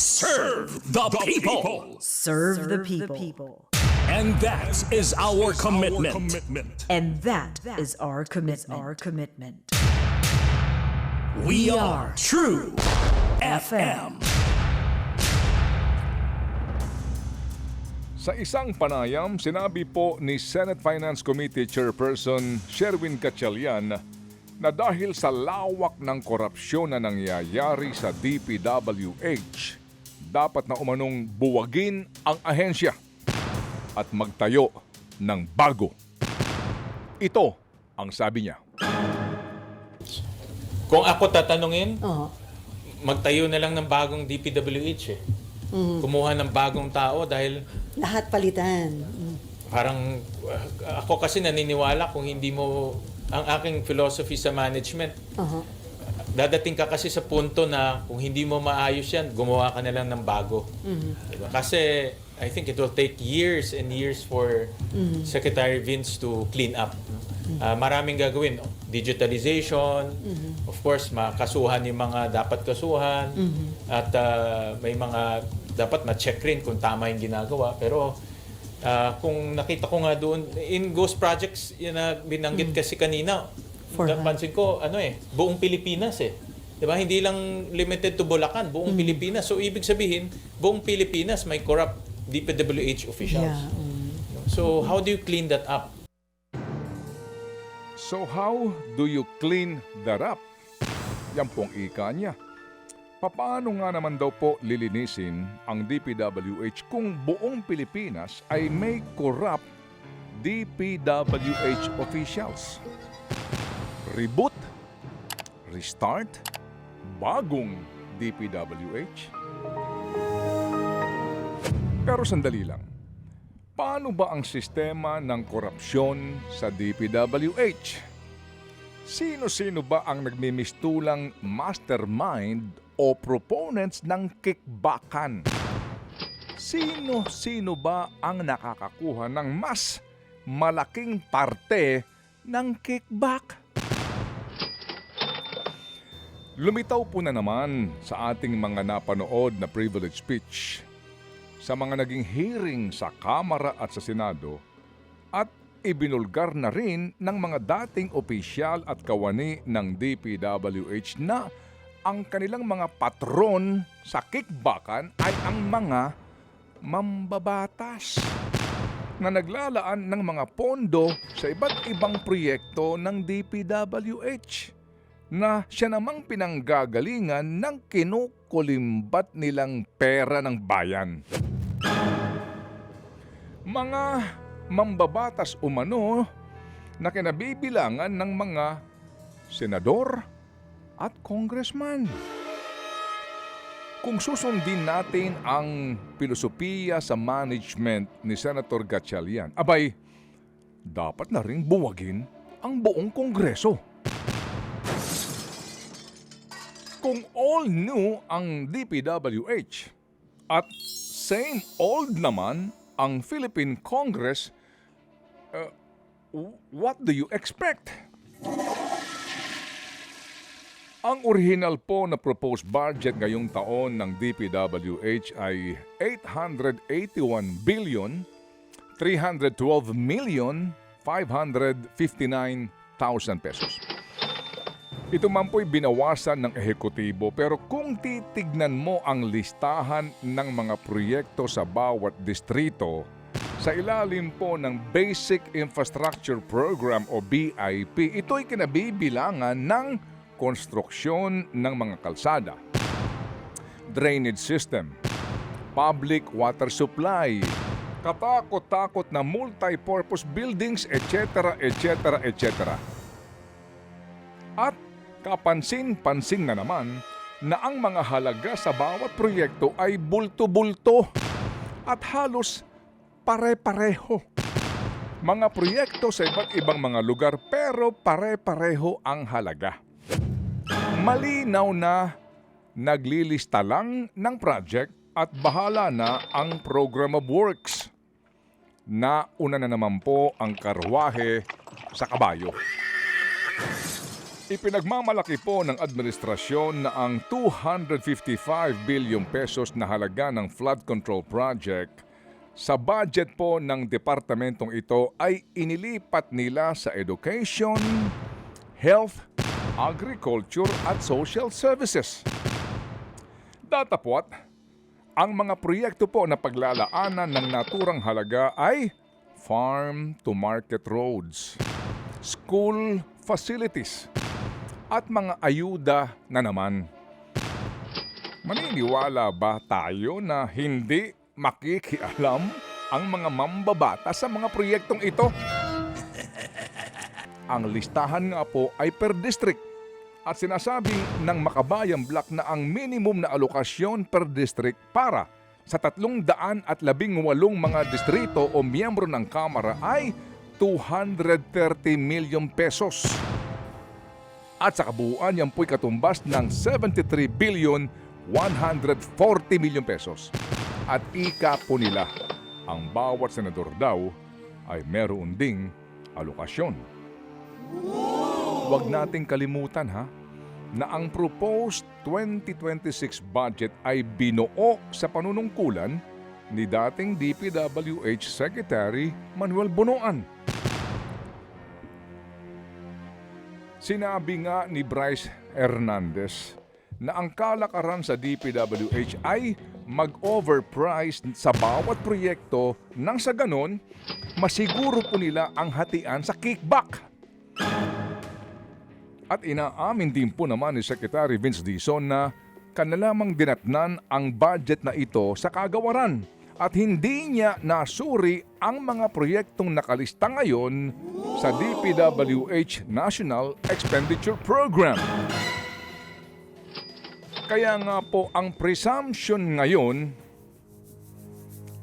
serve the people. Serve, the, people. And that is our commitment. And that is our commitment. Our commitment. We are True FM. Sa isang panayam, sinabi po ni Senate Finance Committee Chairperson Sherwin Gatchalian na dahil sa lawak ng korupsyon na nangyayari sa DPWH, dapat na umanong buwagin ang ahensya at magtayo ng bago. Ito ang sabi niya. Kung ako tatanungin, Oo. magtayo na lang ng bagong DPWH eh. Kumuha ng bagong tao dahil Lahat palitan. Mm. parang uh, ako kasi naniniwala kung hindi mo ang aking philosophy sa management Aha. Dadating ka kasi sa punto na kung hindi mo maayos yan gumawa ka na lang ng bago. Diba? kasi I think it will take years and years for Secretary Vince to clean up. Ah, maraming gagawin. Digitalization of course makasuhan yung mga dapat kasuhan at ah, may mga dapat ma-check rin kung tama yung ginagawa. Pero Ah, kung nakita ko nga doon, in Ghost Projects, yun na binanggit kasi kanina, For napansin ko, ano eh, buong Pilipinas eh. Di ba? Hindi lang limited to Bulacan, buong Pilipinas. So, ibig sabihin, buong Pilipinas may corrupt DPWH officials. Yeah. mm. So, how do you clean that up? So how do you clean that up? Yan pong ika niya. Paano nga naman daw po lilinisin ang DPWH kung buong Pilipinas ay may corrupt DPWH officials? Reboot? Restart? Bagong DPWH? Pero sandali lang. Paano ba ang sistema ng korupsyon sa DPWH? Sino-sino ba ang nagmimistulang mastermind o proponents ng kickbackan? Sino-sino ba ang nakakakuha ng mas malaking parte ng kickback? Lumitaw po na naman sa ating mga napanood na privilege speech sa mga naging hearing sa Kamara at sa Senado at ibinulgar na rin ng mga dating opisyal at kawani ng DPWH na ang kanilang mga patron sa kickbackan ay ang mga mambabatas na naglalaan ng mga pondo sa iba't ibang proyekto ng DPWH na siya namang pinanggagalingan ng kinukulimbat nilang pera ng bayan. Mga mambabatas umano na kinabibilangan ng mga senador at congressman. Kung susundin natin ang pilosopiya sa management ni Senator Gatchalian, abay, dapat na rin buwagin ang buong kongreso. Kung all new ang DPWH at same old naman ang Philippine Congress, uh, what do you expect? Ang original po na proposed budget ngayong taon ng DPWH ay 881 billion 312 million 559,000 pesos. Ito man po'y binawasan ng ehekutibo pero kung titignan mo ang listahan ng mga proyekto sa bawat distrito, sa ilalim po ng Basic Infrastructure Program o BIP, ito'y kinabibilangan ng konstruksyon ng mga kalsada, drainage system, public water supply, katakot-takot na multi-purpose buildings, etc., etc., etc. At kapansin-pansin na naman na ang mga halaga sa bawat proyekto ay bulto-bulto at halos pare-pareho. Mga proyekto sa iba't ibang mga lugar pero pare-pareho ang halaga. Malinaw na naglilista lang ng project at bahala na ang program of works. Nauna na naman po ang karwahe sa kabayo. Ipinagmamalaki po ng administrasyon na ang 255 bilyong pesos na halaga ng flood control project sa budget po ng departamentong ito ay inilipat nila sa education, health, agriculture at social services. Datapwat, ang mga proyekto po na paglalaanan ng naturang halaga ay farm to market roads, school facilities, at mga ayuda na naman. Maniniwala ba tayo na hindi makikialam ang mga mambabata sa mga proyektong ito? ang listahan nga po ay per district at sinasabi ng Makabayan Black na ang minimum na alokasyon per district para sa tatlong daan at labing walong mga distrito o miyembro ng Kamara ay 230 million pesos. At sa kabuuan, yan po'y katumbas ng 73 billion 140 million pesos. At ika po nila, ang bawat senador daw ay meron ding alokasyon. Huwag nating kalimutan ha, na ang proposed 2026 budget ay binuo sa panunungkulan ni dating DPWH Secretary Manuel Bonoan. Sinabi nga ni Bryce Hernandez na ang kalakaran sa DPWH ay mag-overprice sa bawat proyekto nang sa ganon, masiguro po nila ang hatian sa kickback. At inaamin din po naman ni Secretary Vince Dizon na kanalamang dinatnan ang budget na ito sa kagawaran at hindi niya nasuri ang mga proyektong nakalista ngayon sa DPWH National Expenditure Program. Kaya nga po ang presumption ngayon,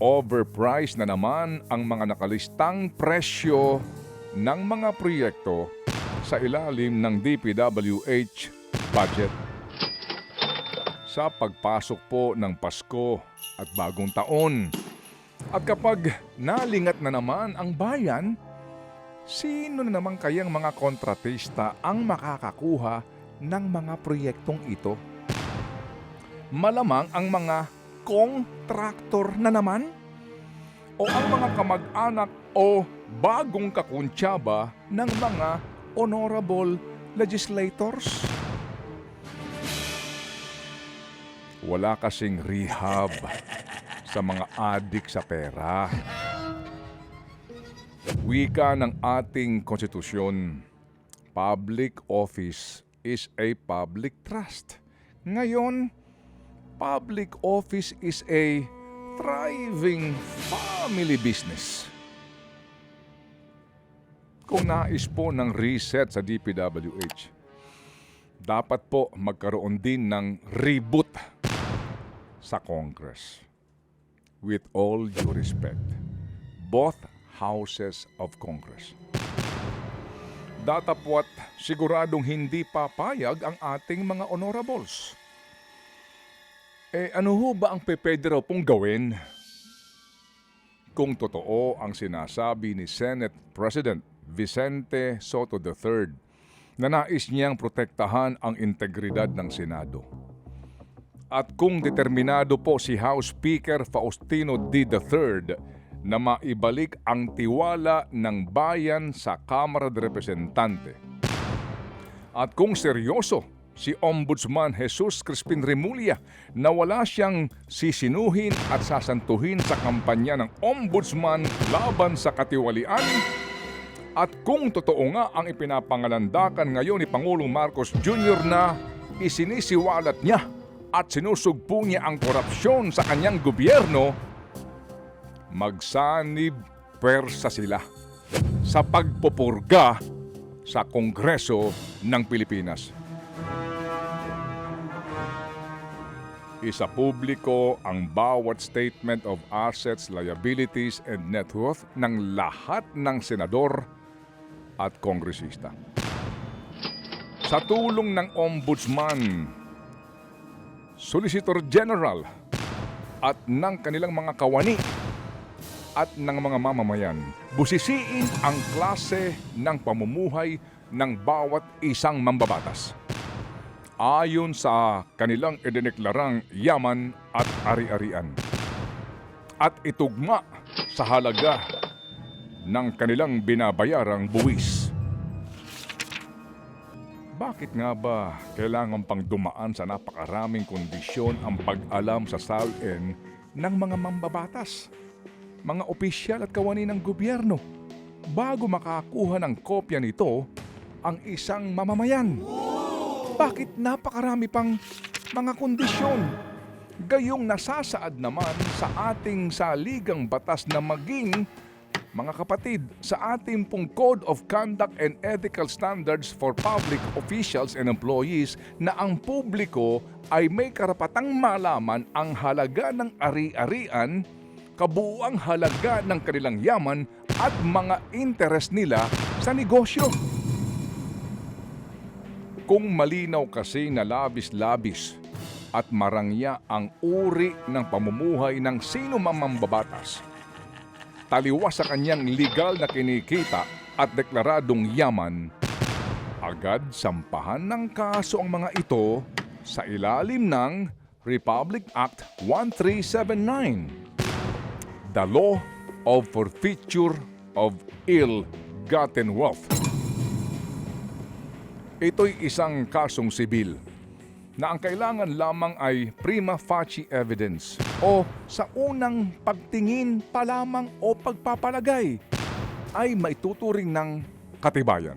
overpriced na naman ang mga nakalistang presyo ng mga proyekto sa ilalim ng DPWH budget. Sa pagpasok po ng Pasko at bagong taon. At kapag nalingat na naman ang bayan, sino na naman kayang mga kontratista ang makakakuha ng mga proyektong ito? Malamang ang mga kontraktor na naman? O ang mga kamag-anak o bagong kakuntsaba ng mga honorable legislators? Wala kasing rehab sa mga adik sa pera. Wika ng ating konstitusyon, public office is a public trust. Ngayon, public office is a thriving family business. Kung nais po ng reset sa DPWH, dapat po magkaroon din ng reboot sa Congress. With all due respect, both houses of Congress. Datapwat siguradong hindi papayag ang ating mga honorables. Eh ano ho ba ang pepede raw pong gawin? Kung totoo ang sinasabi ni Senate President Vicente Soto III na nais niyang protektahan ang integridad ng Senado. At kung determinado po si House Speaker Faustino D. III na maibalik ang tiwala ng bayan sa Kamara de Representante. At kung seryoso si Ombudsman Jesus Crispin Remulla na wala siyang sisinuhin at sasantuhin sa kampanya ng Ombudsman laban sa katiwalian, at kung totoo nga ang ipinapangalandakan ngayon ni Pangulong Marcos Jr. na isinisiwalat niya at sinusugpo niya ang korupsyon sa kanyang gobyerno, magsanib persa sila sa pagpupurga sa Kongreso ng Pilipinas. Isa publiko ang bawat statement of assets, liabilities, and net worth ng lahat ng senador at kongresista. Sa tulong ng Ombudsman, Solicitor General at ng kanilang mga kawani at ng mga mamamayan, busisiin ang klase ng pamumuhay ng bawat isang mambabatas. Ayon sa kanilang idineklarang yaman at ari-arian. At itugma sa halaga ng kanilang binabayarang buwis. Bakit nga ba kailangan pang dumaan sa napakaraming kondisyon ang pag-alam sa SALN ng mga mambabatas, mga opisyal at kawani ng gobyerno bago makakuha ng kopya nito ang isang mamamayan? Bakit napakarami pang mga kondisyon? Gayong nasasaad naman sa ating saligang batas na maging mga kapatid, sa ating pong Code of Conduct and Ethical Standards for Public Officials and Employees na ang publiko ay may karapatang malaman ang halaga ng ari-arian, kabuuang halaga ng kanilang yaman at mga interes nila sa negosyo. Kung malinaw kasi na labis-labis at marangya ang uri ng pamumuhay ng sino mang mambabatas, taliwas sa kanyang legal na kinikita at deklaradong yaman, agad sampahan ng kaso ang mga ito sa ilalim ng Republic Act 1379, the Law of Forfeiture of Ill-Gotten Wealth. Ito'y isang kasong sibil na ang kailangan lamang ay prima facie evidence o sa unang pagtingin pa lamang o pagpapalagay ay maituturing ng katibayan.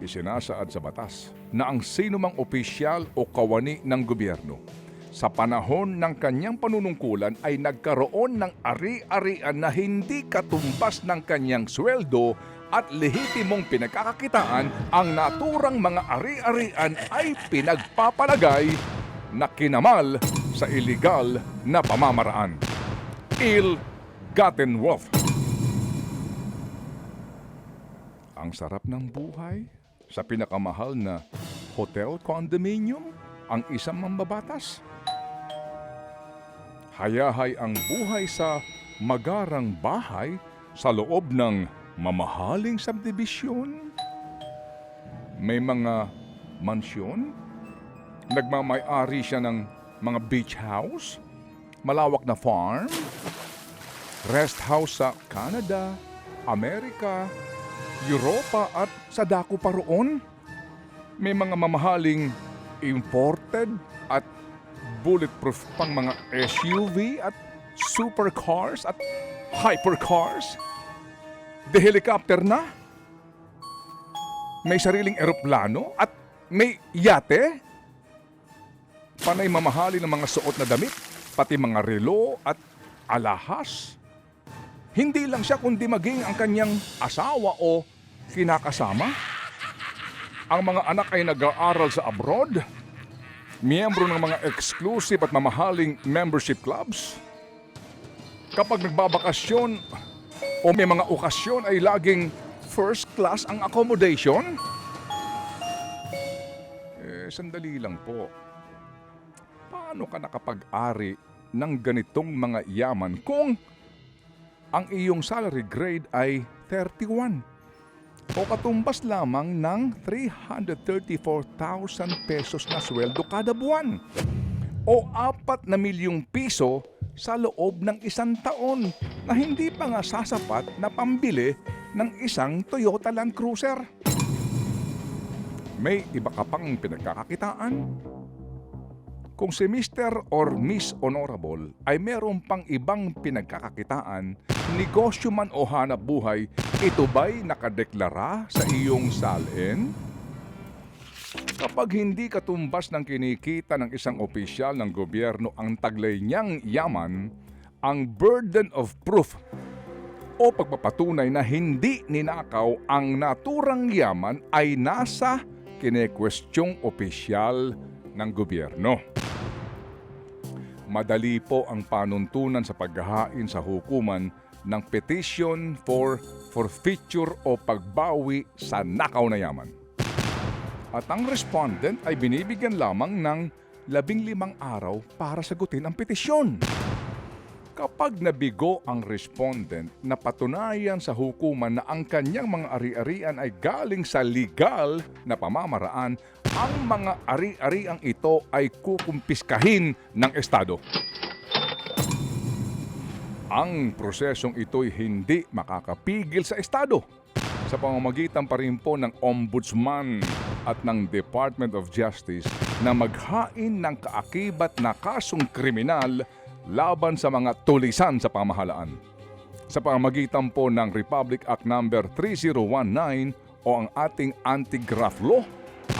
Isinasaad sa batas na ang sinumang opisyal o kawani ng gobyerno sa panahon ng kanyang panunungkulan ay nagkaroon ng ari-arian na hindi katumbas ng kanyang sweldo at lehitimong pinagkakakitaan ang naturang mga ari-arian ay pinagpapalagay na kinamal sa illegal na pamamaraan. Ill-gotten wealth. Ang sarap ng buhay sa pinakamahal na hotel condominium ang isang mambabatas. Hayahay ang buhay sa magarang bahay sa loob ng mamahaling subdivision. May mga mansyon. Nagmamay-ari siya ng mga beach house, malawak na farm, rest house sa Canada, Amerika, Europa at sa dako pa roon. May mga mamahaling imported at bulletproof pang mga SUV at supercars at hypercars. De helicopter na. May sariling eroplano at may yate. Panay mamahali ng mga suot na damit, pati mga relo at alahas. Hindi lang siya kundi maging ang kanyang asawa o kinakasama. Ang mga anak ay nag-aaral sa abroad. Miyembro ng mga exclusive at mamahaling membership clubs. Kapag nagbabakasyon o may mga okasyon ay laging first class ang accommodation. Eh, sandali lang po. Paano ka nakapag-ari ng ganitong mga yaman kung ang iyong salary grade ay 31 o katumbas lamang ng 334,000 pesos na sweldo kada buwan o 4 na milyong piso sa loob ng isang taon na hindi pa nga sasapat na pambili ng isang Toyota Land Cruiser. May iba ka pang pinagkakakitaan? Kung si Mr. or Miss Honorable ay meron pang ibang pinagkakakitaan, negosyo man o hanap buhay, ito ba'y nakadeklara sa iyong salin? Kapag hindi katumbas ng kinikita ng isang opisyal ng gobyerno ang taglay niyang yaman, ang burden of proof o pagpapatunay na hindi ninakaw ang naturang yaman ay nasa kinekwestyong opisyal ng gobyerno. Madali po ang panuntunan sa paghahain sa hukuman ng petition for forfeiture o pagbawi sa nakaw na yaman. At ang respondent ay binibigyan lamang ng labing limang araw para sagutin ang petisyon. Kapag nabigo ang respondent na patunayan sa hukuman na ang kanyang mga ari-arian ay galing sa legal na pamamaraan, ang mga ari-ariang ito ay kukumpiskahin ng Estado. Ang prosesong ito'y hindi makakapigil sa Estado sa pamamagitan pa rin po ng Ombudsman at ng Department of Justice na maghain ng kaakibat na kasong kriminal laban sa mga tulisan sa pamahalaan. Sa pamamagitan po ng Republic Act No. 3019 o ang ating Anti-Graft Law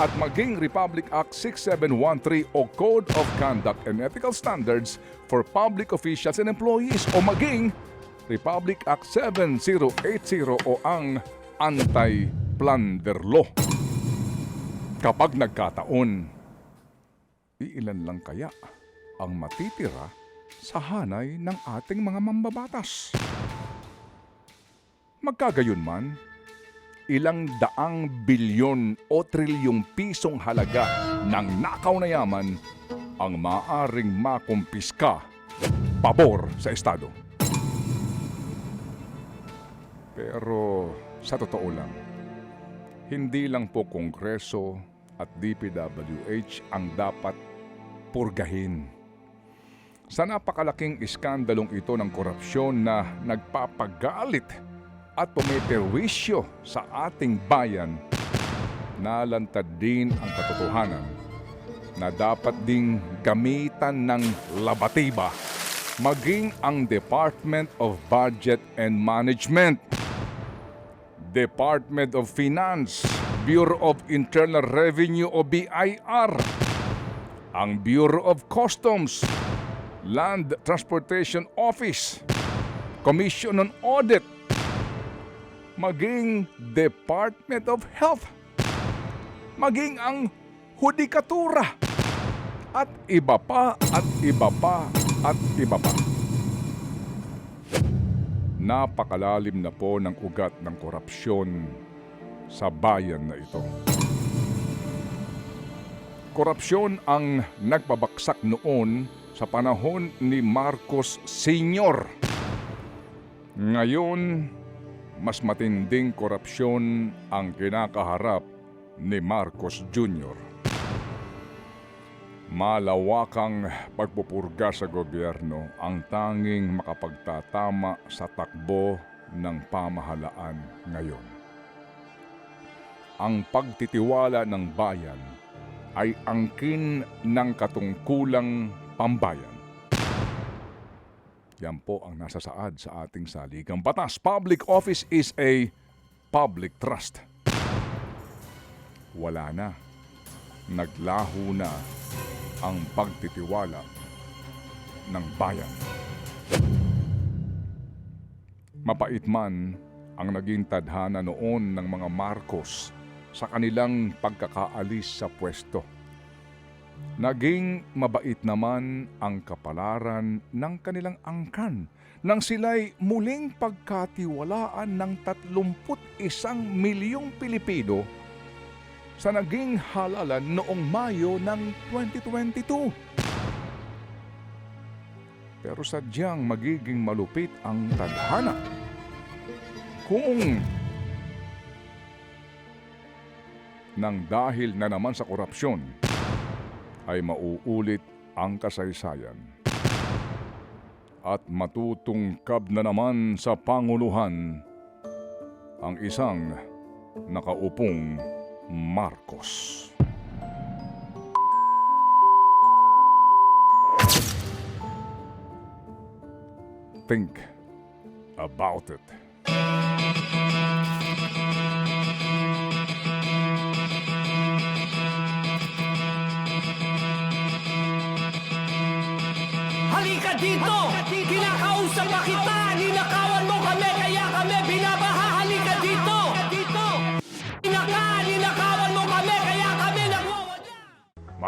at maging Republic Act 6713 o Code of Conduct and Ethical Standards for Public Officials and Employees o maging Republic Act 7080 o ang Anti-Plunder Law. Kapag nagkataon, iilan lang kaya ang matitira sa hanay ng ating mga mambabatas? Magkagayon man, ilang daang bilyon o trilyong pisong halaga ng nakaw na yaman ang maaring makumpiska pabor sa Estado. Pero sa totoo lang, hindi lang po Kongreso at DPWH ang dapat purgahin. Sa napakalaking iskandalong ito ng korupsyon na nagpapagalit at pumiperwisyo sa ating bayan, nalantad din ang katotohanan na dapat ding gamitan ng labatiba maging ang Department of Budget and Management, Department of Finance, Bureau of Internal Revenue o BIR, ang Bureau of Customs, Land Transportation Office, Commission on Audit, maging Department of Health, maging ang Hudikatura, at iba pa at iba pa at iba pa. Napakalalim na po ng ugat ng korupsyon sa bayan na ito. Korupsyon ang nagpabaksak noon sa panahon ni Marcos Sr. Ngayon, mas matinding korupsyon ang kinakaharap ni Marcos Jr. Malawakang pagpupurga sa gobyerno ang tanging makapagtatama sa takbo ng pamahalaan ngayon. Ang pagtitiwala ng bayan ay angkin ng katungkulang pambayan. Yan po ang nasa saad sa ating saligang batas. Public office is a public trust. Wala na. Naglaho na ang pagtitiwala ng bayan. Mapait man ang naging tadhana noon ng mga Marcos sa kanilang pagkakaalis sa pwesto. Naging mabait naman ang kapalaran ng kanilang angkan nang sila'y muling pagkatiwalaan ng 31 milyong Pilipino sa naging halalan noong Mayo ng 2022. Pero sadyang magiging malupit ang tadhana kung nang dahil na naman sa korupsyon ay mauulit ang kasaysayan at matutungkab na naman sa Panguluhan ang isang nakaupong Marcos. Think about it. Halika dito! Kinakausap pa kita! Ninakawan mo kami kaya kami binabaha!